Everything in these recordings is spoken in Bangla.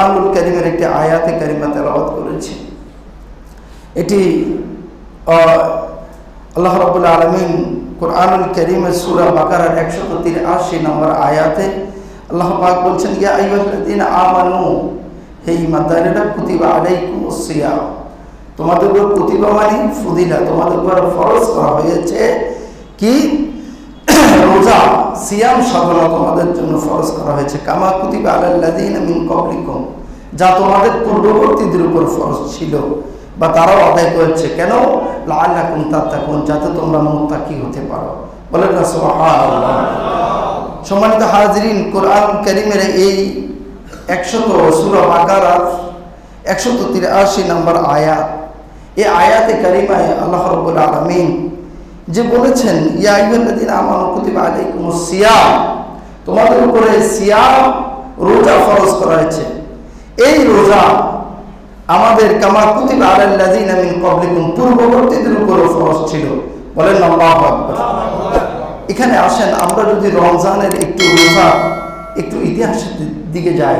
কোরআনুল করিমের একটি আয়াতে কারিমা তেলাওয়াত করেছি। এটি আল্লাহ রাবুল্লাহ আলমিন কোরআনুল করিমের সুরা বাকারার একশত তিরাশি নম্বর আয়াতে আল্লাহ পাক বলছেন, ইয়া আইয়ুহাল্লাযীনা আমানু, হে ইমানদারেরা কুতিবা আলাইকুমুস সিয়াম। তোমাদের উপর কুতিবা মানে ফুদিলা, তোমাদের উপর ফরজ করা হয়েছে কি? রোজা, সিয়াম সাধনা তোমাদের জন্য ফরজ করা হয়েছে। কামা কুতিবা আলাল্লাযীনা মিন ক্বাবলিকুম। যা তোমাদের পূর্ববর্তীদের উপর ফরজ ছিল, বা তারাও আদায় করেছে। কেন? লাআল্লাকুম তাত্তাকুন, যাতে তোমরা মুত্তাকি হতে পারো। বলেন না সম্মানিত হাজরিন, কোরআন করিমের এই একশত সুরা বাকারার একশত তিরাশি নম্বর আয়াত। এই আয়াতে কারিমায় আল্লাহ রব্বুল আলমিন যে বলেছেন, ইয়া আইয়ুহাল্লাযীনা আমানু কুতিবা আলাইকুমুস সিয়াম তোমাদের উপরে সিয়াম রোজা ফরজ করা হয়েছে। এই রোজা আমাদের কামা কুতিবা আলাল্লাযীনা মিন ক্বাবলিকুম, পূর্ববর্তীদের উপরও ফরজ ছিল। বলেন আল্লাহু এখানে আসেন, আমরা যদি রমজানের একটু রোজা, একটু ইতিহাসের দিকে যাই।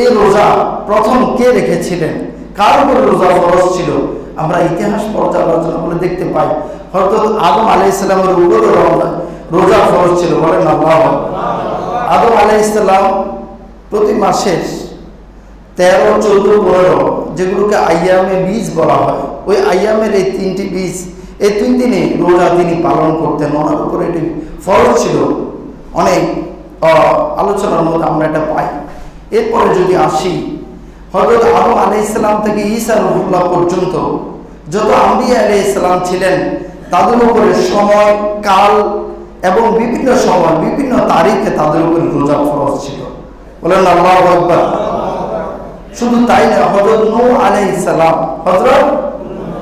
এই রোজা প্রথম কে রেখেছিলেন? কার উপরে রোজা ফরজ ছিল? আমরা ইতিহাস পর্যালোচনা করে দেখতে পাই হয়তো আদম আলাই ইসলামের উপরে রমজান রোজা ফরজ ছিল। বলেন আল্লাহ আদম আলাই ইসলাম প্রতি মাসের তেরো, চোদ্দ, পনেরো, যেগুলোকে আইয়ামে বীজ বলা হয়। ওই আইয়ামের এই তিনটি বীজ, এই তিন দিনে রোজা তিনি পালন করতেন। ওনার উপরে এটি ফরজ ছিল। অনেক আলোচনার মধ্যে আমরা এটা পাই। এরপরে যদি আসি হজরত আদম আলি ইসলাম থেকে ঈসা রহুল্লাহ পর্যন্ত, যত আম্বিয়া আলি ইসলাম ছিলেন, তাদের উপরে সময়, কাল এবং বিভিন্ন সময়, বিভিন্ন তারিখে তাদের উপরে রোজা ফরজ ছিল। বলেন আল্লাহ আকবার। শুধু তাই না হজরত নূ আলাইসালাম হজরত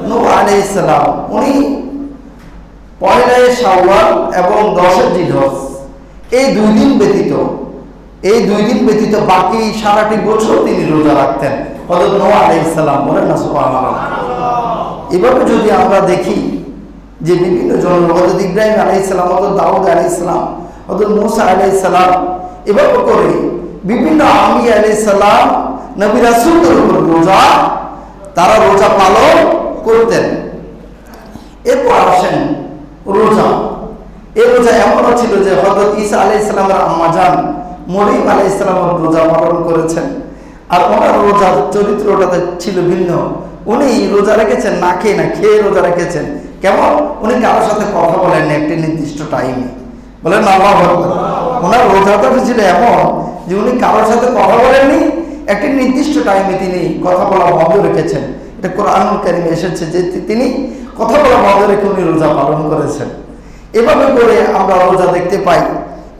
নূ আলাইসালাম উনি পয়লায় শাওয়াল এবং দশের জিলহজ, এই দুই দিন ব্যতীত, এই দুই দিন ব্যতীত বাকি সারাটি বছর তিনি রোজা রাখতেন হজরত নূ আলাইসালাম বলেন না, সুবহানাল্লাহ। এভাবে যদি আমরা দেখি যে বিভিন্ন জন হজরত ইব্রাহিম আলাইসালাম হজরত দাউদ আলাই আলাইসালাম হজরত মুসা আলাইসালাম এভাবে করে বিভিন্ন আমি আলাইসালাম নবী রাসুলদের উপর রোজা, তারা রোজা পালন করতেন। এরপর আসেন রোজা। এই রোজা এমনও ছিল যে হজরত আলাই ইসলামের মরিম আলাই ইসলামের রোজা পালন করেছেন। আর ওনার রোজার ছিল ভিন্ন। উনি রোজা রেখেছেন, না খেয়ে না খেয়ে রোজা রেখেছেন। কেমন? উনি কারোর সাথে কথা বলেন একটি নির্দিষ্ট টাইমে বলেন আল্লাহ। ওনার রোজাটা ছিল এমন যে উনি কারোর সাথে কথা বলেননি একটি নির্দিষ্ট টাইমে তিনি কথা বলা বন্ধ রেখেছেন। এটা কোরআন কারিমে এসেছে যে তিনি কথা বলা বন্ধ রেখে উনি রোজা পালন করেছেন। এভাবে করে আমরা রোজা দেখতে পাই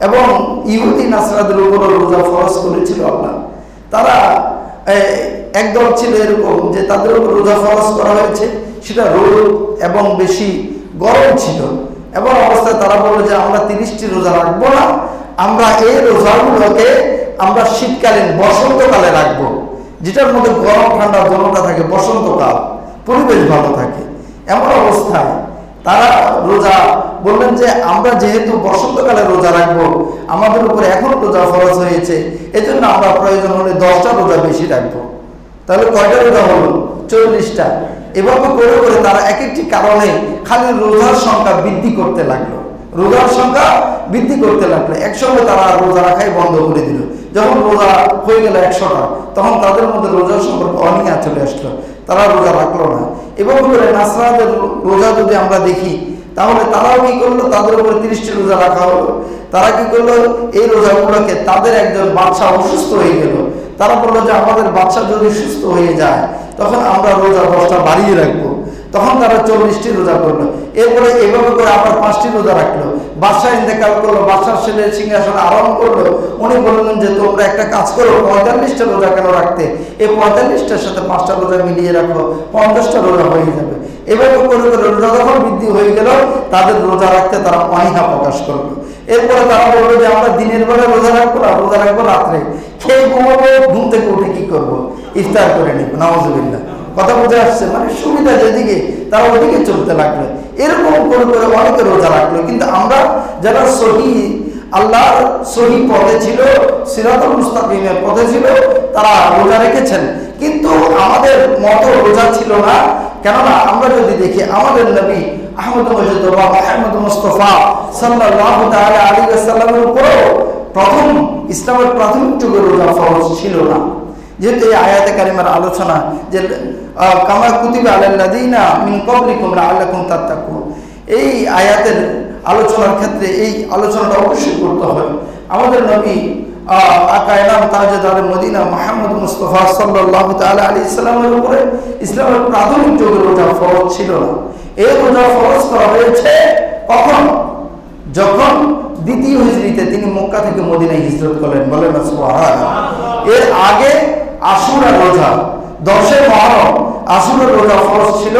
এবং ইহুদি, নাসরাদের উপরও রোজা ফরজ করেছিল আল্লাহ। তারা একদল ছিল এরকম যে তাদের উপর রোজা ফরজ করা হয়েছে, সেটা রোদ এবং বেশি গরম ছিল। এবং অবস্থায় তারা বলল যে, আমরা তিরিশটি রোজা রাখব না, আমরা এই রোজাগুলোকে আমরা শীতকালীন বসন্তকালে রাখব, যেটার মধ্যে গরম ঠান্ডা দোনোটা থাকে, বসন্তকাল, পরিবেশ ভালো থাকে। এমন অবস্থায় তারা রোজা বললেন যে, আমরা যেহেতু বসন্তকালে রোজা রাখব, আমাদের উপরে এখন রোজা ফরজ হয়েছে, এজন্য আমরা প্রয়োজন হলে দশটা রোজা বেশি রাখব। তাহলে কয়টা রোজা হলো? চল্লিশটা। এভাবে করে করে তারা এক একটি কারণে খালি রোজার সংখ্যা বৃদ্ধি করতে লাগল। রোজার সংখ্যা বৃদ্ধি করতে লাগল। একসঙ্গে তারা রোজা রাখাই বন্ধ করে দিল। যখন রোজা হয়ে গেল একশোটা, তখন তাদের মধ্যে রোজার সম্পর্কে অনীহা চলে আসলো। তারা রোজা রাখল না। এবং করে নাসরাদের রোজা যদি আমরা দেখি, তাহলে তারাও কি করল? তাদের উপরে তিরিশটি রোজা রাখা হলো। তারা কি করল? এই রোজাগুলোকে তাদের একজন বাচ্চা অসুস্থ হয়ে গেল। তারা বলল যে, আমাদের বাচ্চা যদি সুস্থ হয়ে যায়, তখন আমরা রোজা দশটা বাড়িয়ে রাখব। তখন তারা চল্লিশটি রোজা করল। এরপরে এভাবে করে আবার পাঁচটি রোজা রাখল। বাদশাহ ইন্তেকাল করল বাদশার ছেলে সিংহাসন আরাম করল। উনি বললেন যে, তোমরা একটা কাজ করো, পঁয়তাল্লিশটা রোজা কেন রাখতে? এই পঁয়তাল্লিশটার সাথে পাঁচটা রোজা মিলিয়ে রাখো, পঞ্চাশটা রোজা হয়ে যাবে। এভাবে করে করে রোজা যখন বৃদ্ধি হয়ে গেল, তাদের রোজা রাখতে তারা অনীহা প্রকাশ করল। এরপরে তারা বলল যে, আমরা দিনের বেলা রোজা রাখব না, রোজা রাখব রাত্রে। খেয়ে ঘুমাবো, ঘুম থেকে উঠে কি করব? ইফতার করে নিব নওয়াজবিল্লাহ কথা বুঝে আসছে? মানে সুবিধা যেদিকে, তারা ওদিকে চলতে লাগল। এরকম করে করে অনেকে রোজা রাখল। কিন্তু আমরা যারা সহি, আল্লাহর সহি পথে ছিল, সিরাতুল মুস্তাকিমের পথে ছিল, তারা রোজা রেখেছেন। কিন্তু আমাদের মতো রোজা ছিল না। কেননা আমরা যদি দেখি, আমাদের নবী আহমদ মজিদুল্লাহ আহমদ মুস্তফা সাল্লাহ আলী সাল্লামের উপরেও প্রথম ইসলামের প্রাথমিক যুগে রোজা ফরজ ছিল না। যেহেতু এই আয়াতে কারিমার আলোচনা, যে কামা কুতিবা আলাল্লাযীনা মিন ক্বাবলিকুম লাআল্লাকুম তাত্তাকুন। এই আয়াতের আলোচনার ক্ষেত্রে এই আলোচনাটা অবশ্যই করতে হয় আমাদের নবী আকায়নাম তাজেদ আল মদিনা মোহাম্মদ মুস্তফা সাল্লাহ তাআলা আলী ইসলামের উপরে ইসলামের প্রাথমিক যুগে রোজা ফরজ ছিল না। এই রোজা ফরজ করা হয়েছে কখন? যখন দ্বিতীয় হিজরিতে তিনি মক্কা থেকে মদিনায় হিজরত করলেন। বলেন। এর আগে আশুরা রোজা। দশে মহরম আশুরা রোজা ফরজ ছিল।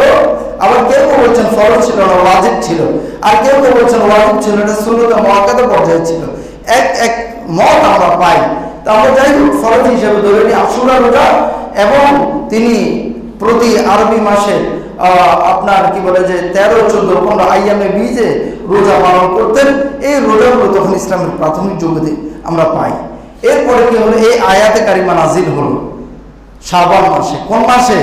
আবার কেউ কেউ বলছেন ফরজ ছিল না, ওয়াজিব ছিল। আর কেউ কেউ বলছেন ওয়াজিব ছিল এটা সুন্নতে মহাকাতে পর্যায়ে ছিল। এক এক মত আমরা পাই। তা যাই হোক, ফরজ হিসেবে ধরে নিই আশুরা রোজা এবং তিনি প্রতি আরবি মাসে আপনার কি বলে যে তেরো, চোদ্দ, পনেরো আইয়ামে বীজে রোজা পালন করতেন। এই রোজাগুলো তখন ইসলামের প্রাথমিক যুগতে আমরা পাই। এরপরে কি হলো? এই আয়াতে কারিমা নাজিল হলো। শাবান মাসে। কোন মাসে?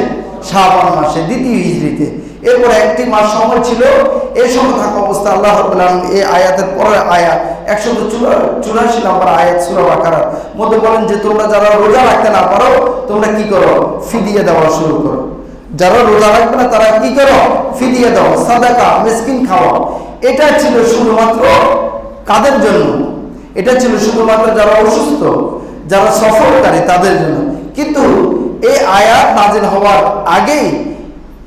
শাবান মাসে, দ্বিতীয় হিজড়িতে। এরপর একটি মাস সময় ছিল, এই সময় থাকা অবস্থা আল্লাহ রাব্বুল এই আয়াতের পরের আয়াত একশো চুরাশি নম্বর আয়াত সুরা বাকারার মধ্যে বলেন যে, তোমরা যারা রোজা রাখতে না পারো, তোমরা কি করো? ফিদিয়ে দেওয়া শুরু করো। যারা রোজা রাখবে না, তারা কি করো? ফিদিয়ে দাও। সাদাকা, মিসকিন খাওয়া। এটা ছিল শুধুমাত্র কাদের জন্য? এটা ছিল শুধুমাত্র যারা অসুস্থ, যারা সফরকারী, তাদের জন্য। কিন্তু এই আয়াত নাজিল হওয়ার আগেই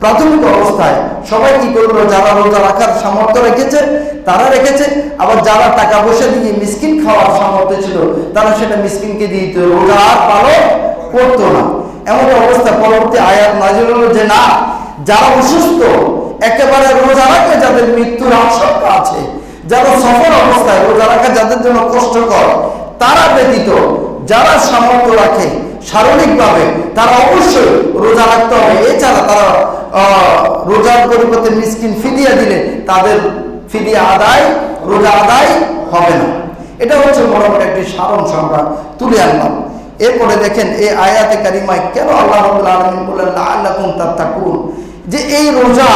প্রাথমিক অবস্থায় সবাই কি করল? যারা রোজা রাখার সামর্থ্য রেখেছে, তারা রেখেছে। আবার যারা টাকা পয়সা দিয়ে মিসকিন খাওয়ার সামর্থ্য ছিল, তারা সেটা মিসকিনকে দিয়ে দিত। রোজা আর পালন করতো না। এমন অবস্থা। পরবর্তী আয়াত নাজিল হলো যে, না, যারা অসুস্থ, একেবারে রোজা রাখে যাদের মৃত্যুর আশঙ্কা আছে, যারা সফর অবস্থায় রোজা রাখা যাদের জন্য কষ্টকর, তারা ব্যতীত যারা সামর্থ্য রাখে শারীরিকভাবে তারা অবশ্যই রোজা রাখতে হবে। এছাড়া তারা রোজার পরিবর্তে মিসকিন ফিদিয়া দিলে তাদের ফিদিয়া আদায় রোজা আদায় হবে না। এটা হচ্ছে মোটামুটি একটি সাধারণ আমরা তুলে আনলাম। এরপরে দেখেন এই আয়াতে কারিমায় কেন আল্লাহ আলামিন বললেন লাআল্লাকুম তাত্তাকুন? যে এই রোজা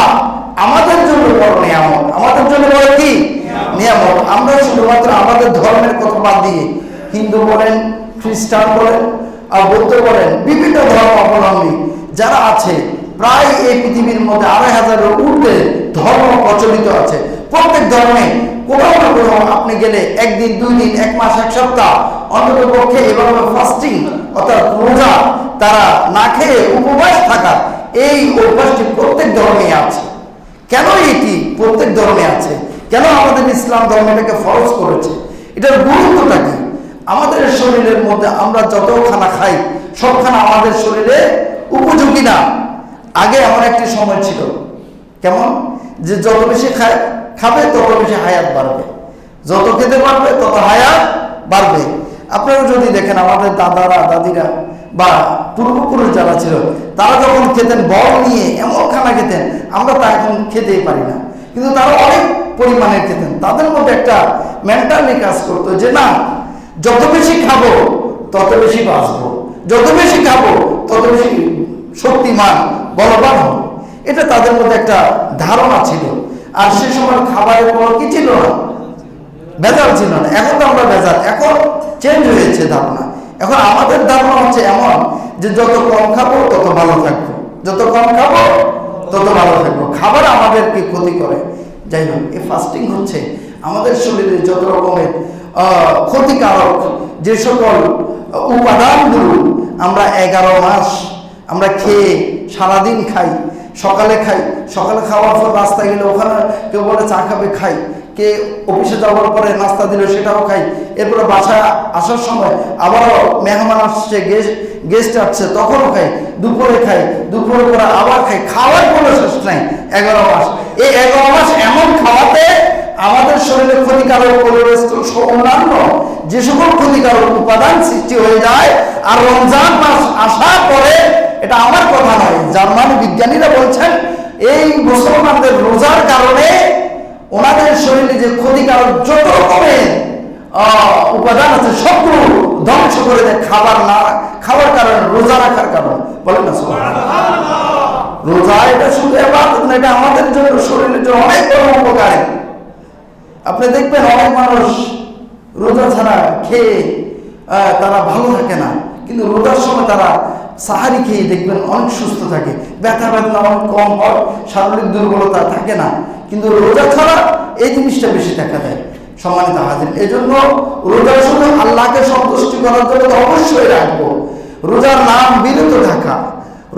আমাদের জন্য বড় নিয়ামত। আমাদের জন্য বড় কি? নিয়ামত। আমরা শুধুমাত্র আমাদের ধর্মের কথা বাদ দিয়ে হিন্দু বলেন খ্রিস্টান বলেন বৌদ্ধ বলেন বিভিন্ন ধর্ম অবলম্বী যারা আছে, প্রায় এই পৃথিবীর মধ্যে আড়াই হাজারের ঊর্ধ্বে ধর্ম প্রচলিত আছে। প্রত্যেক ধর্মে কোনো না কোনো আপনি গেলে একদিন, দুই দিন, এক মাস, এক সপ্তাহ, অন্তত পক্ষে এভাবে ফাস্টিং অর্থাৎ রোজা, তারা না খেয়ে উপবাস থাকা, এই অভ্যাসটি প্রত্যেক ধর্মে আছে। কেন এটি প্রত্যেক ধর্মে আছে? কেন আমাদের ইসলাম ধর্মটাকে ফরজ করেছে? এটার গুরুত্বটা কি? আমাদের শরীরের মধ্যে আমরা যত খানা খাই সব খানা আমাদের শরীরে উপযোগী না। আগে এমন একটি সময় ছিল। কেমন? যে যত বেশি খাবে, তত বেশি হায়াত বাড়বে। যত খেতে পারবে, তত হায়াত বাড়বে। আপনারা যদি দেখেন, আমাদের দাদারা, দাদিরা বা পূর্বপুরুষ যারা ছিল, তারা যখন খেতেন, বল নিয়ে এমন খানা খেতেন, আমরা তা এখন খেতেই পারি না। কিন্তু তারা অনেক পরিমাণে খেতেন। তাদের মধ্যে একটা মেন্টালি কাজ করতো যে, না যত বেশি খাব, তত বেশি বাঁচবো। যত বেশি খাব, তত বেশি শক্তিমান, বলবান হব। এটা তাদের মধ্যে একটা ধারণা ছিল। আর সে সময় খাবারের কোনো কি ছিল না? ভেজাল ছিল না। এখন তো আমরা ভেজাল। এখন চেঞ্জ হয়েছে ধারণা। এখন আমাদের ধারণা হচ্ছে এমন যে যত কম খাব, তত ভালো থাকব। যত কম খাব, তত ভালো থাকব। খাবার আমাদেরকে ক্ষতি করে। যাই হোক, এই ফাস্টিং হচ্ছে। আমাদের শরীরে যত রকমের ক্ষতিকারক যে সকল উপাদানগুলো আমরা এগারো মাস আমরা খেয়ে সারাদিন খাই, সকালে খাই, সকালে খাওয়ার পর রাস্তায় গেলে ওখানে কেউ বলে চা খাবে, খাই। কে অফিসে যাওয়ার পরে নাস্তা দিল সেটাও খাই। এরপরে বাসায় আসার সময় আবারও মেহমান আসছে গেস্ট গেস্ট আসছে, তখনও খাই। দুপুরে খাই, দুপুরে পরে আবার খাই। খাওয়ার কোনো শেষ নাই, এগারো মাস। এই এগারো মাস এমন খাওয়াতে আমাদের শরীরে ক্ষতিকারক কোলেস্ট্রল সহ অন্যান্য যে সকল ক্ষতিকারক উপাদান সৃষ্টি হয়ে যায় আর রমজান মাস আসার পরে এটা আমার কথা নয়, জার্মান বিজ্ঞানীরা বলছেন এই মুসলমানদের রোজার কারণে ওনাদের শরীরে যে ক্ষতিকারক যত রকমের উপাদান আছে সবগুলো ধ্বংস করে দেয় খাবার না, খাওয়ার কারণে, রোজা রাখার কারণে। বলেন না রোজা এটা শুধু না, এটা আমাদের জন্য, শরীরের জন্য অনেক বড় উপকারী। আপনি দেখবেন অনেক মানুষ রোজা ছাড়া খেয়ে তারা ভালো থাকে না। কিন্তু রোজার সময় তারা সাহারি খেয়ে দেখবেন অনেক সুস্থ থাকে। ব্যথা বেদনা অনেক কম হয়, শারীরিক দুর্বলতা থাকে না। কিন্তু রোজা ছাড়া এই জিনিসটা বেশি দেখা যায়। সম্মানিত হাজির এই জন্য রোজা শুধু আল্লাহকে সন্তুষ্টি করার জন্য অবশ্যই রাখব। রোজার নাম বিরত থাকা।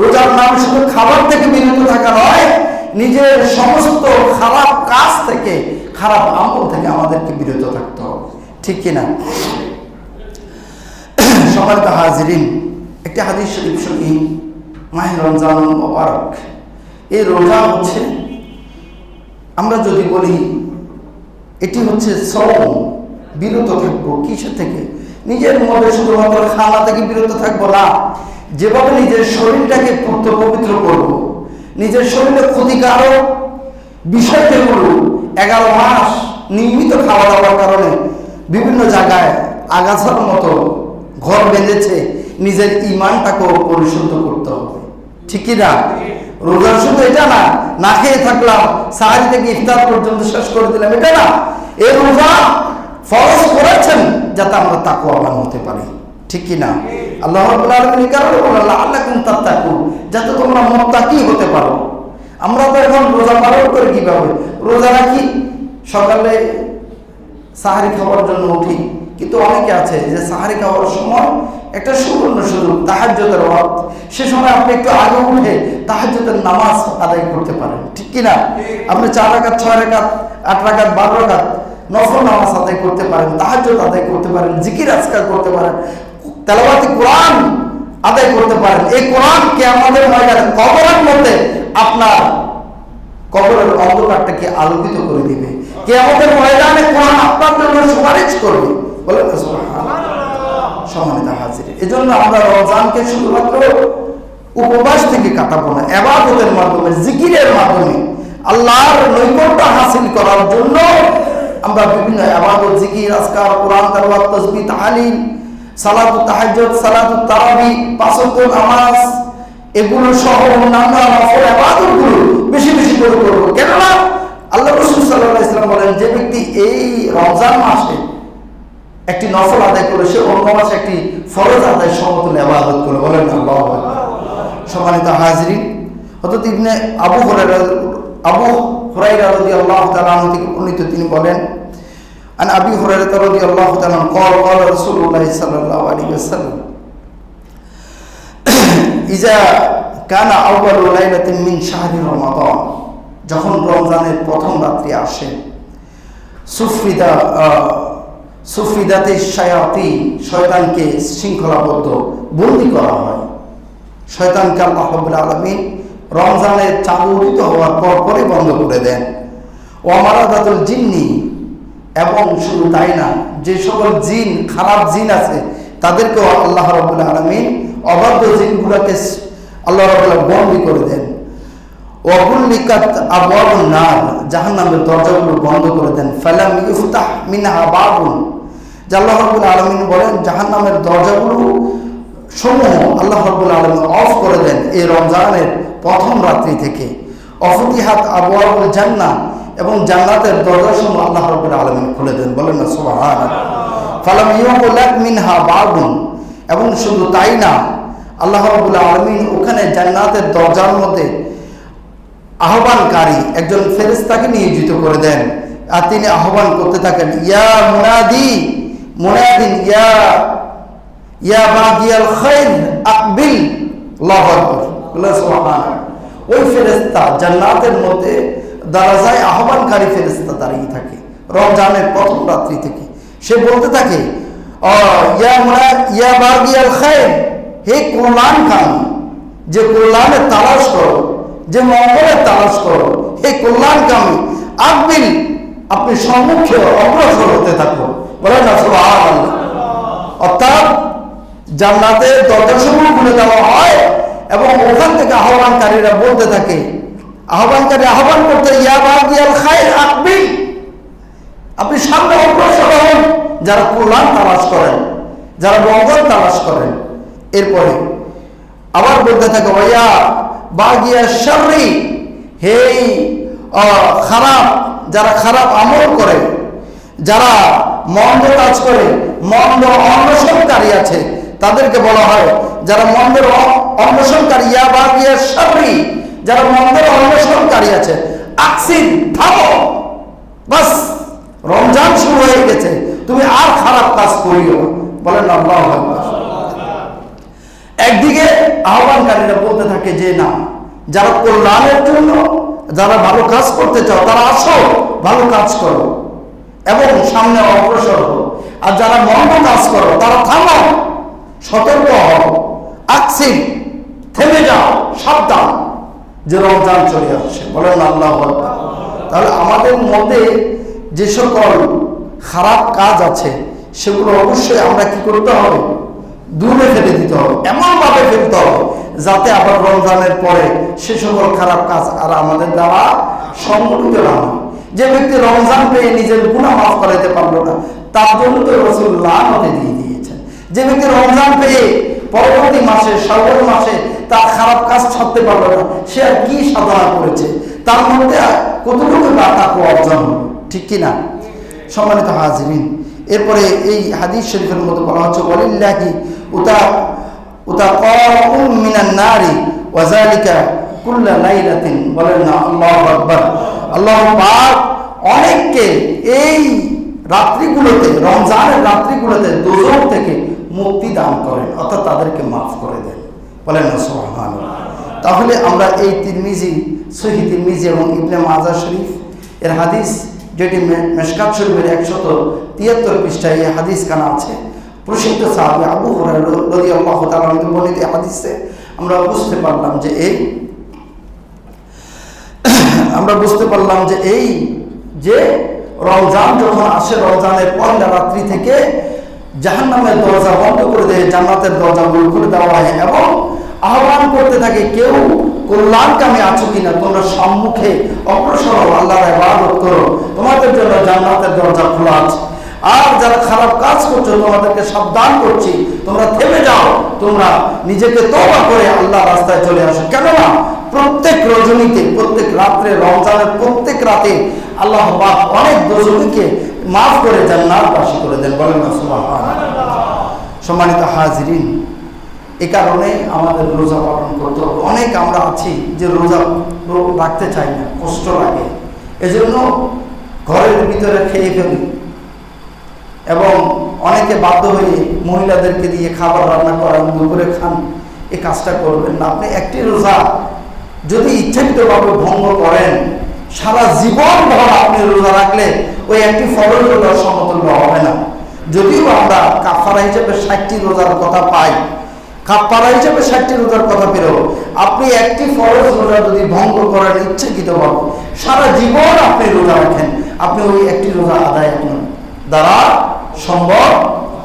রোজার নাম শুধু খাবার থেকে বিরত থাকা নয় নিজের সমস্ত খারাপ কাজ থেকে, খারাপ আমল থেকে আমাদেরকে বিরত থাকতে হবে। ঠিক কিনা? সম্মানিত হাজিরিন, একটি হাদিস শরীফ রমজান মোবারক। এই রোজা হচ্ছে, আমরা যদি বলি, এটি হচ্ছে শ্রম বিরত থাকব কিসের থেকে? নিজের মধ্যে শুধুমাত্র খাওয়া থেকে বিরত থাকব না, যেভাবে নিজের শরীরটাকে পূর্ত পবিত্র করব। নিজের শরীরে ক্ষতিকারক বিষয় যেগুলো এগারো মাস নিয়মিত খাওয়া দাওয়ার কারণে বিভিন্ন জায়গায় আগাছার মতো ঘর বেঁধেছে। নিজের ইমানটাকেও পরিশুদ্ধ করতে হবে। ঠিক না? রোজার শুধু এটা না। না খেয়ে থাকলাম, সাহারি থেকে ইফতার পর্যন্ত শেষ করে দিলাম, এটা না। এই রোজা ফরজ করেছেন যাতে আমরা তাকুয়াবান হতে পারি। ঠিক কি না আল্লাহ তাত্তাকুন যাতে তোমরা মুত্তাকি হতে পারো। আমরা তো এখন রোজা পালন করি কীভাবে? রোজা রাখি, সকালে সাহারি খাওয়ার জন্য উঠি। কিন্তু অনেকে আছে যে সাহারি খাওয়ার সময় একটা সুবর্ণ সুযোগ তাহাজ্যতের ওয়াক্ত। সে সময় আপনি একটু আগে উঠে তাহাজ্যতের নামাজ আদায় করতে পারেন। ঠিক কি না আপনি চার রাকাত, ছয় রাকাত, আট রাকাত, বারো রাকাত নফল নামাজ আদায় করতে পারেন তাহাজ্যত আদায় করতে পারেন, জিকির আজকার করতে পারেন। তেলাওয়াতি কোরআন আদায় করতে পারেন। এই কোরআনকে আমাদের ময়দানে কবরের মধ্যে আপনার কবরের অন্ধকারটাকে আলোকিত করে দিবে। কে আমাদের ময়দানে কোরআন আপনার জন্য সুপারিশ করবে? বলে। সম্মানিত হাজির এজন্য আমরা রমজানকে শুধুমাত্র উপবাস থেকে কাটাবো না, এবাদতের মাধ্যমে, জিকিরের মাধ্যমে, আল্লাহর নৈকট্য হাসিল করার জন্য আমরা বিভিন্ন এবাদত, জিকির, আজকার, কোরআন তারওয়াত তসবিহ, তাহলিল সালাতু তাহাজ্জুদ, সালাতু তারাবি পাঁচ নামাজ, এগুলো সহ অন্যান্য নফল ইবাদতগুলো বেশি বেশি করে করব কেননা আল্লাহ রসুল সাল্লাহ ইসলাম বলেন, যে ব্যক্তি এই রমজান মাসে একটি নফল আদায় করে, সে অন্য মাসে একটি ফরজ আদায় সমতুল আবাদত করে বলেন আল্লাহ আকবার। সম্মানিত হাজরিন অর্থাৎ ইবনে আবু হুরায়রা, আবু হুরাইরা রাদিয়াল্লাহু তাআলা থেকে বর্ণিত তিনি বলেন عن ابي هريره رضي الله تعالى عنه قال قال رسول الله صلى الله عليه وسلم ইজা কানা আউয়ালু লাইলাতিন মিন শাহরি রমাদান যখন রমজানের প্রথম রাত্রি আসে সুফিদা আহ, সুফিদাতে শায়াতি শয়তানকে শৃঙ্খলাবদ্ধ বন্দি করা হয় শয়তানকে আল্লাহ রাব্বুল আলামিন রমজানের চাঁদ উদিত হওয়ার পর পরে বন্ধ করে দেন ও আমারাদাতুল জিন্নি এবং শুধু তাই না, যে সকল জিন, খারাপ জিন আছে, তাদেরকেও আল্লাহ রাব্বুল আলামিন অবাধ্য জিনগুলোকে আল্লাহ রাব্বুল আলামিন বন্দি করে দেন। জাহান্নামের দরজাগুলো বন্ধ করে দেন। বলেন দরজাগুলো অফ করে দেন এই প্রথম রাত্রি থেকে। অফতিহাত আবওয়াবুল জান্নাহ এবং জান্নাতের দরজা দরজাসমূহ আল্লাহ রাব্বুল আলামিন খুলে দেন। বলেন না, সুবহানাল্লাহ। ফালাম ইউকুলাক মিনহা বাবুন। এবং শুধু তাই না, আল্লাহ রাব্বুল আলামিন ওখানে জান্নাতের দরজার মধ্যে আহ্বানকারী একজন ফেরেস্তাকে নিয়োজিত করে দেন। আর তিনি আহ্বান করতে থাকেন, ইয়া মুনাদি মুনাদিন ইয়া ইয়া বাগিয়াল খাইর, আকবিল সুবহানাল্লাহ। ওই ফেরেস্তা জান্নাতের মধ্যে দারাজায় আহ্বানকারী ফেরেস্তা দাঁড়িয়ে থাকে রমজানের প্রথম রাত্রি থেকে। সে বলতে থাকে "অ, ইয়া বাগিয়াল খাইর হে কল্যাণকামী যে কল্যাণের তালাশ করো যে মঙ্গলের তালাশ করো হে কল্যাণকামী আকবিল আপনি সম্মুখে অগ্রসর হতে থাকো। বলেন অর্থাৎ জান্নাতের দরজাসমূহ খুলে দেওয়া হয় এবং ওখান থেকে আহ্বানকারীরা বলতে থাকে আহ্বানকারী আহ্বান করতে, ইয়া বাগিয়াল খায়ের আকবিল আপনি সামনে অগ্রসর হন, যারা কল্যাণ তালাশ করেন, যারা মঙ্গল তালাশ করেন। এরপরে আবার বলতে থাকে ভাইয়া বাগিয়া শাররি, হে খারাপ, যারা খারাপ আমল করে, যারা মন্দ কাজ করে, মন্দ অন্বেষণকারী আছে, তাদেরকে বলা হয়, যারা মন্দের অন্বেষণকারী ইয়া বাগিয়া শাররি যারা মন্দের অন্বেষণকারী আছে, আকসিন বাস, রমজান শুরু হয়ে গেছে। তুমি আর খারাপ কাজ করিও না। বলেন আল্লাহ একদিকে আহ্বানকারীরা বলতে থাকে যে, না, যারা কল্যাণের জন্য, যারা ভালো কাজ করতে চাও, তারা আসো, ভালো কাজ করো এবং সামনে অগ্রসর আর যারা মন্দ কাজ করো, তারা থামো, সতর্ক হও। আকসিম থেমে যাও, সাবধান। যে রমজান চলে আসছে। বলেন আল্লাহ। তাহলে আমাদের মধ্যে যে সকল খারাপ কাজ আছে, সেগুলো অবশ্যই আমরা কি করতে হবে? দূরে ফেলে দিতে হবে, এমনভাবে ফেলতে হবে, যাতে আবার রমজানের পরে সে সকল খারাপ কাজ আর আমাদের দ্বারা সংগঠিত না হয়। যে ব্যক্তি রমজান পেয়ে নিজের গুণা মাফ করাইতে পারল না, তার জন্য তো রসুল্লাহ দিয়ে দিয়েছেন। যে ব্যক্তি রমজান পেয়ে পরবর্তী মাসে সর্বর মাসে তার খারাপ কাজ ছাড়তে পারল না। সে আর কি সাধনা করেছে? তার মধ্যে কতটুকু বা তাকে অর্জন হলো? ঠিক কি না সম্মানিত হাজিরিন, এরপরে এই হাদিস শরীফের মধ্যে বলা হচ্ছে, ওয়ালিল্লাহি উতা উতা কম মিনান নারি ওয়াজালিকা কুল্লা লাইলাতিন। বলেন না, আল্লাহু আকবার। আল্লাহ পাক অনেককে এই রাত্রিগুলোতে, রমজানের রাত্রিগুলোতে দোজক থেকে মুক্তি দান করেন, অর্থাৎ তাদেরকে মাফ করে দেন। বলেন না, সুবহানাল্লাহ। তাহলে আমরা এই তিরমিজি, সহি তিরমিজি এবং ইবনে মাজা শরীফ, এর হাদিস যেটি মেশকাত শরীফের একশত তিয়াত্তর পৃষ্ঠায় এই হাদিস কানা আছে। প্রসিদ্ধ সাহাবি আবু রদি আল্লাহ বর্ণিত হাদিসে আমরা বুঝতে পারলাম যে এই আমরা বুঝতে পারলাম যে এই যে রমজান যখন আসে, রমজানের পয়লা রাত্রি থেকে জাহান্নামের দরজা বন্ধ করে দেয়, জান্নাতের দরজা বন্ধ করে দেওয়া হয় এবং আহ্বান করতে থাকে কেউ কল্যাণকামী আছো কিনা? তোমরা সম্মুখে অগ্রসর হও, আল্লাহর ইবাদত করো। তোমাদের জন্য জান্নাতের দরজা খোলা আছে। আর যারা খারাপ কাজ করছ তোমাদেরকে সাবধান করছি। তোমরা থেমে যাও। তোমরা নিজেকে তবা করে আল্লাহ রাস্তায় চলে আসো। কেননা প্রত্যেক রজনীতে প্রত্যেক রাত্রে রমজানের প্রত্যেক রাতে আল্লাহ পাক অনেক দোষীকে মাফ করে জান্নাতবাসী করে দেন। বলেন সম্মানিত হাজিরিন এ কারণে আমাদের রোজা পালন করতে হবে। অনেক আমরা আছি যে রোজা রাখতে চাই না, কষ্ট লাগে। এজন্য ঘরের ভিতরে খেয়ে ফেলি। এবং অনেকে বাধ্য হয়ে মহিলাদেরকে দিয়ে খাবার রান্না করান, দুপুরে খান এই কাজটা করবেন না। আপনি একটি রোজা যদি ইচ্ছাকৃতভাবে ভঙ্গ করেন, সারা জীবন ভর আপনি রোজা রাখলে ওই একটি ফরজ রোজার সমতুল্য হবে না। যদিও আমরা কাফারা হিসেবে ষাটটি রোজার কথা পাই কাফারা হিসেবে ষাটটি রোজার কথা পেলেও আপনি একটি ফরজ রোজা যদি ভঙ্গ করেন ইচ্ছাকৃতভাবে সারা জীবন আপনি রোজা রাখেন, আপনি ওই একটি রোজা আদায় আপনার দ্বারা সম্ভব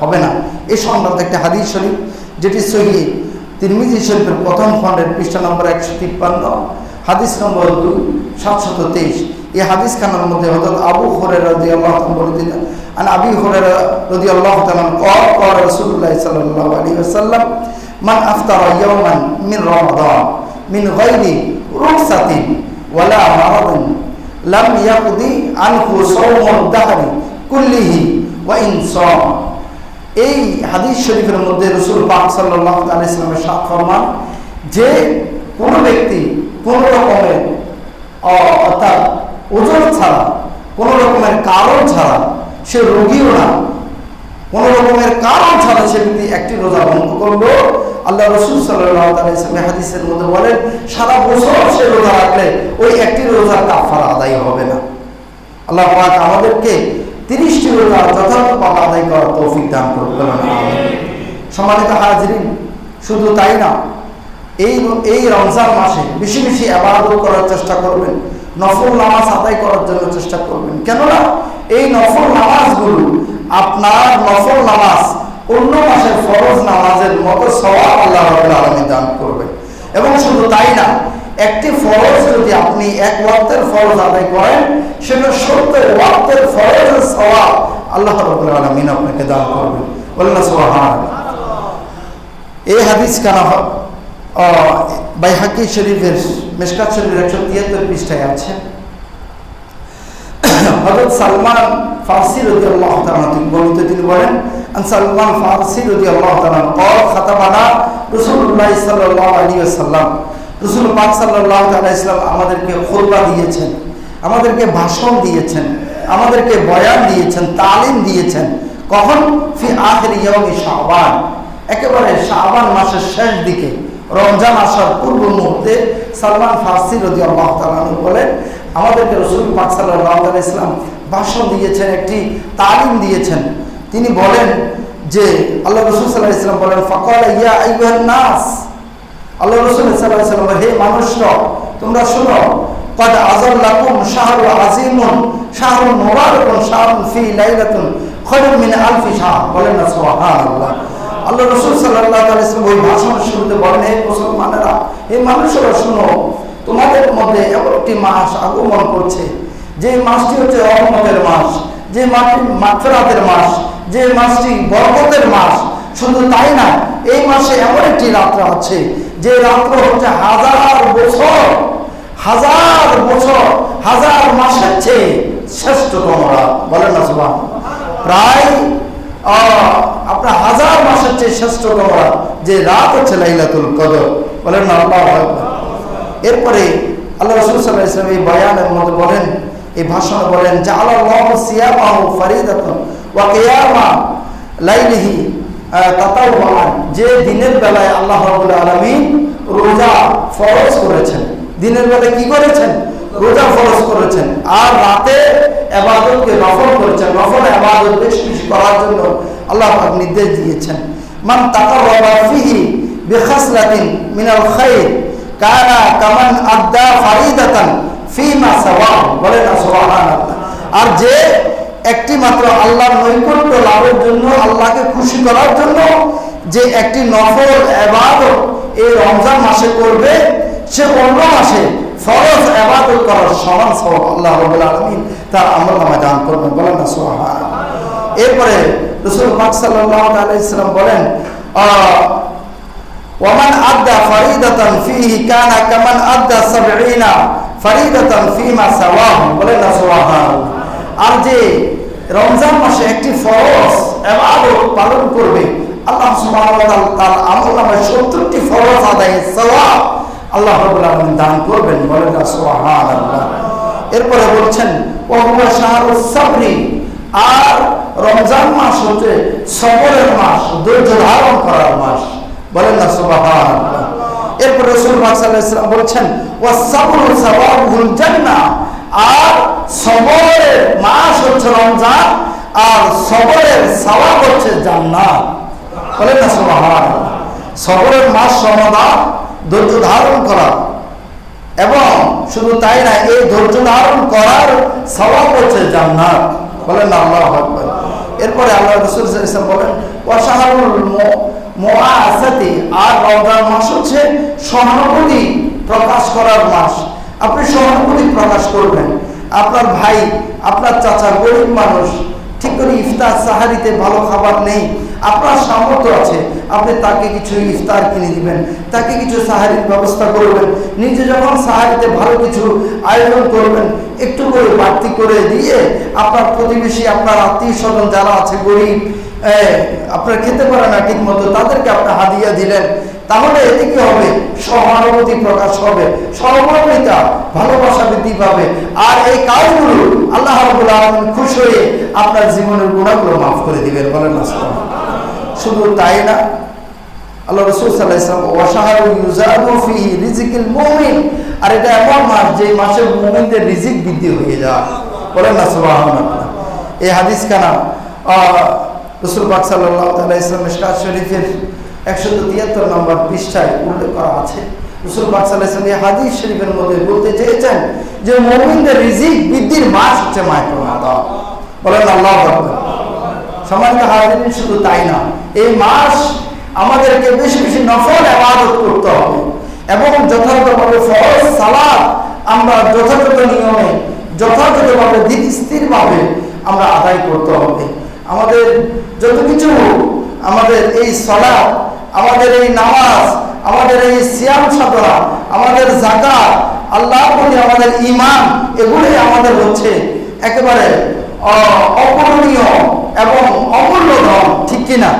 হবে না। এই সংক্রান্ত একটা হাদিস শরীফ, যেটি সহি তিরমিজি শরীফের প্রথম খণ্ডের পৃষ্ঠা নম্বর একশো তিপ্পান্ন, হাদিস নম্বর দুই, সাতশত তেইশ। এই হাদিস খানার মধ্যে হজরত আবু হরে রদি আল্লাহ বলিত আন আবি হরে রদি আল্লাহ তালাম কর কর রসুল্লাহ সাল্লাহ আলী আসাল্লাম মান আফতার ইয়াওমান মিন রমাদান, মিন গায়রি রুখসাতিন ওয়ালা মারাদিন, লাম ইয়াকদি আনহু সাওমুদ দাহরি কুল্লিহি ওয়া ইন সাম। এই হাদিস শরীফের মধ্যে রসুল পাক সাল্লাহ আলি ইসলামের সাত ফরমান, যে কোনো ব্যক্তি কোনো রকমের অর্থাৎ ওজন ছাড়া, কোনো রকমের কারণ ছাড়া সে রোগীও না। কোনো রকমের কারণ ছাড়া সে ব্যক্তি একটি রোজা ভঙ্গ করল আল্লাহ রসুল ইসলামের হাদিসের মধ্যে বলেন, সারা বছর সে রোজা রাখলে ওই একটি রোজার কাফারা আদায় হবে না। আল্লাহ পাক আমাদেরকে তিরিশটি রোজা যথার্থভাবে আদায় করার তৌফিক দান করবে সম্মানিত হাজিরিন, শুধু তাই না, এই এই রমজান মাসে বেশি বেশি আবাদত করার চেষ্টা করবেন, নফল নামাজ আদায় করার জন্য চেষ্টা করবেন। কেননা, এই নফল নামাজগুলো আপনার নফল নামাজ অন্য মাসের ফরজ নামাজের মতো আল্লাহ রাব্বুল আলামিন দান করবেন। এবং শুধু তাই না, একটি ফরজ যদি আপনি এক ওয়াক্তের ফরজ আদায় করেন, সেটা সত্তর ওয়াক্তের ফরজের সওয়াব আল্লাহ রাব্বুল আলামিন আপনাকে দান করবেন। বলেন না সোহান এই হাদিস কানা বাইহাকি শরীফের, মেশকাত শরীফের একশো তিয়াত্তর পৃষ্ঠায় আছে। হজরত সালমান রদি আল্লাহ তিনি বলতে তিনি বলেন সালমান রদি আল্লাহ খাতাবানা রসুল্লাহ সাল্লাহ আলী রসুল পাক সাল্লাহ ইসলাম আমাদেরকে খোলবা দিয়েছেন, আমাদেরকে ভাষণ দিয়েছেন, আমাদেরকে বয়ান দিয়েছেন, তালিম দিয়েছেন। কখন? ফি আখের শাহবান একেবারে শাহবান মাসের শেষ দিকে, রমজান আসার পূর্ব মুহূর্তে সালমান ফার্সি রদি আল্লাহ তালু বলেন আমাদেরকে রসুল পাকসাল ইসলাম ভাষণ দিয়েছেন, একটি তালিম দিয়েছেন। তিনি বলেন যে, আল্লাহ রসুল সাল্লাহ ইসলাম বলেন ফকর ইয়া আইয়ার নাস। আল্লাহ রসুল সাল্লাহ ইসলাম হে মানুষ তোমরা শোনো, কদ আজর লাকুম শাহরু আজিমুন শাহরু ফি লাইলাতুন খৈরুল মিন আলফি শাহ। বলেন না, সুবহানাল্লাহ। আল্লাহ রসুল সাল্লাহ ইসলাম ওই শুরুতে বলেন, হে মুসলমানেরা এই মানুষেরা, শোনো তোমাদের মধ্যে এমন একটি মাস আগমন করছে, যে মাসটি হচ্ছে রহমতের মাস, যে মাসটি মাফরাতের মাস, যে মাসটি বরকতের মাস। শুধু তাই না, এই মাসে এমন একটি রাত্র আছে, যে রাত্র হচ্ছে হাজার বছর হাজার বছর, হাজার মাসের চেয়ে শ্রেষ্ঠতম রাত। বলেন না সুবাহ প্রায় আপনার হাজার মাসের চেয়ে শ্রেষ্ঠতম রাত, যে রাত হচ্ছে লাইলাতুল কদর। বলেন না, আল্লাহ এরপরে আল্লাহ রসুল সাল্লাহ ইসলাম এই বয়ানের মধ্যে বলেন, এই ভাষণ বলেন যে আল্লাহ সিয়ামাহু ফারিদাতুন ওয়া কিয়ামা লাইলিহি তাতাওয়ান। যে দিনের বেলায় আল্লাহ রাব্বুল আলামিন রোজা ফরজ করেছেন। দিনের বেলায় কি করেছেন? রোজা ফরজ করেছেন। আর রাতে এবাদতকে নফল করেছেন। নফল এবাদত বেশ কিছু করার জন্য আল্লাহ পাক নির্দেশ দিয়েছেন। মান তাকাররাবা ফিহি বিখাসলাতিন মিনাল খাইর কানা কামান আদ্দা ফারিদাতান ফিমা সাওয়া সুবহানাল্লাহ। আর যে একটি মাত্র আল্লাহর নৈকট্য লাভের জন্য, আল্লাহকে খুশি করার জন্য যে একটি নফল এই রমজান মাসে করবে, সে অন্য মাসে ফরজ এবাদত করার সমান আল্লাহ রবুল আলমিন তার আমল দান করবেন। বলেন না সোহান এরপরে রসুল পাক সাল্লাহ আলাইসালাম বলেন ওমান আদা ফরিদাতান ফিহি কানা কামান আদা সাবঈনা ফরিদাতান ফিমা সাওয়াহ, বলেন না সোহান আর যে রমজান মাসে একটি ফরজ এবাদত পালন করবে, আল্লাহ সুবহানাহু ওয়া তাআলা তার আমল নামায় 70টি ফরজ সওয়াব আল্লাহ রাব্বুল আলামিন দান করবেন, বলেন না সুবহানাল্লাহ। এরপরে বলছেন, ওয়া হুয়া সাবরি। আর রমজান মাস হচ্ছে সবরের মাস, ধৈর্য ধারণ করার মাস। বলেন না, সুবহানাল্লাহ। এরপর রাসূল পাক সাল্লাল্লাহু আলাইহি ওয়াসাল্লাম বলছেন ওয়া সাবরু সাওয়াবুল জান্নাহ। আর সবরের মাস হচ্ছে রমজান, আর সবরের সওয়াব হচ্ছে জান্নাত। বলেন না সুবহান সবরের মাস সমাধান ধৈর্য ধারণ করা। এবং শুধু তাই না, এই ধৈর্য ধারণ করার সওয়াব হচ্ছে জান্নাত। বলেন আল্লাহ এরপরে আল্লাহ রাসূল আলাইহি বলেন ওয়াশাহরুল মুআসাতি আর রমজান মাস হচ্ছে সহানুভূতি প্রকাশ করার মাস। আপনি সহানুভূতি প্রকাশ করবেন। আপনার ভাই, আপনার চাচা গরিব মানুষ, ঠিক করে ইফতার সাহারিতে ভালো খাবার নেই, আপনার সামর্থ্য আছে, আপনি তাকে কিছু ইফতার কিনে দিবেন, তাকে কিছু সাহারির ব্যবস্থা করবেন, নিজে যখন সাহারিতে ভালো কিছু আয়োজন করবেন, একটু করে বাড়তি করে দিয়ে আপনার প্রতিবেশী, আপনার আত্মীয় স্বজন যারা আছে গরিব আপনার খেতে পারে না ঠিক মতো তাদেরকে আপনি হাদিয়া দিলেন। তাহলে এতে কি হবে? সহানুভূতি প্রকাশ হবে। সহমর্মিতা ভালোবাসা বৃদ্ধি পাবে। আর এই কাজগুলো আল্লাহ খুশি হয়ে আপনার জীবনের গুণাগুলো মাফ করে দিবেন। বলেন না শুধু তাই না, আল্লাহ রসুল সাল্লাহ ইসলাম ওয়াশাহারু ইউজাদু ফিহি রিজিকিল মুমিন। আর এটা এমন মাস যে মাসে মুমিনদের রিজিক বৃদ্ধি হয়ে যায়। বলেন না, সুবহানাল্লাহ। এই হাদিস কানা? রসুল পাক সাল্লাহ তাআলা ইসলামের শাহ শরীফের একশো তিয়াত্তর নম্বর পৃষ্ঠায় উল্লেখ করা আছে। রসুল পাক সাল্লাহ ইসলাম হাদিস শরীফের মধ্যে বলতে চেয়েছেন যে মুমিনদের রিজিক বৃদ্ধির মাস হচ্ছে মায়ের রমাদান বলেন আল্লাহ আকবার। সম্মানিত শুধু তাই না, এই মাস আমাদেরকে বেশি বেশি নফল আবাদত করতে হবে এবং যথাযথভাবে ফরজ সালাদ আমরা যথাযথ নিয়মে, যথাযথভাবে ধীর স্থিরভাবে আমরা আদায় করতে হবে। আমাদের যত কিছু আমাদের এই সলা আমাদের এই নামাজ, আমাদের এই সিয়াম সাধনা, আমাদের জাকাত আল্লাহ বলি আমাদের ইমান এগুলোই আমাদের হচ্ছে একেবারে অপূরণীয় এবং অমূল্য ধন, ঠিক কিনা?